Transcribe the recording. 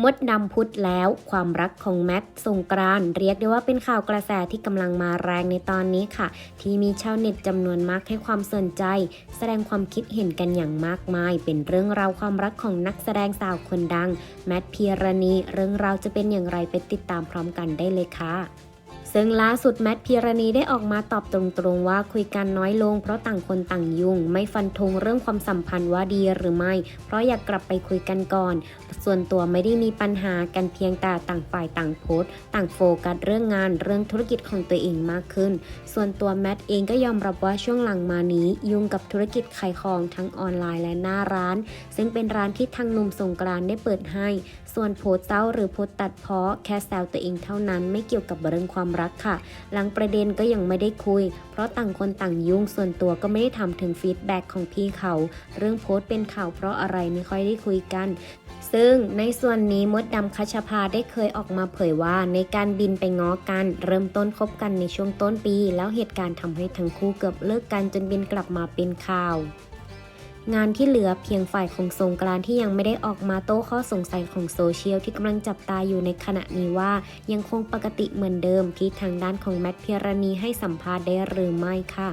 มดดำพุธแล้วความรักของแมทสงกรานเรียกได้ว่าเป็นข่าวกระแสที่กำลังมาแรงในตอนนี้ค่ะ ที่มีชาวเน็ตจำนวนมากให้ความสนใจ แสดงความคิดเห็นกันอย่างมากมาย เป็นเรื่องราวความรักของนักแสดงสาวคนดัง แมทพีรณี เรื่องราวจะเป็นอย่างไรไปติดตามพร้อมกันได้เลยค่ะ ซึ่งล่าสุดแมทพีรณีได้ออกมาตอบตรงๆว่าคุยกันน้อยลงเพราะต่างคนต่างยุ่ง ไม่ฟันธงเรื่องความสัมพันธ์ว่าดีหรือไม่ เพราะอยากกลับไปคุยกันก่อน ส่วนตัวไม่ได้มีปัญหากันเพียงแต่ต่างฝ่ายต่างโพสต์ต่างโฟกัสเรื่องงานเรื่องธุรกิจของตัวเองมากขึ้น ส่วนตัวแมทเองก็ยอมรับว่าช่วงหลังมานี้ ยุ่งกับธุรกิจขายของทั้งออนไลน์และหน้าร้าน ซึ่งเป็นร้านที่ทางหนุ่มสงกรานได้เปิดให้ ส่วนโพสต์เศร้าหรือโพสต์ตัดเพ้อแค่แซวตัวเองเท่านั้นไม่เกี่ยวกับเรื่องความรักค่ะ หลังประเด็นก็ยังไม่ได้คุย เพราะต่างคนต่างยุ่งส่วนตัวก็ไม่ได้ทำถึงฟีดแบ็กของพี่เขา เรื่องโพสต์เป็นข่าวเพราะอะไรไม่ค่อยได้คุยกันซึ่งในส่วนนี้มดดำคัชภาได้เคยออกมาเผยว่าในการบินไปง้อกัน เริ่มต้นคบกันในช่วงต้นปี แล้วเหตุการณ์ทำให้ทั้งคู่เกือบเลิกกันจนบินกลับมาเป็นข่าว งานที่เหลือเพียงฝ่ายของสงกรานที่ยังไม่ได้ออกมาโต้ข้อสงสัยของโซเชียลที่กำลังจับตาอยู่ในขณะนี้ว่า ยังคงปกติเหมือนเดิมที่ทางด้านของแมทพิรณีให้สัมภาษณ์ได้หรือไม่ค่ะ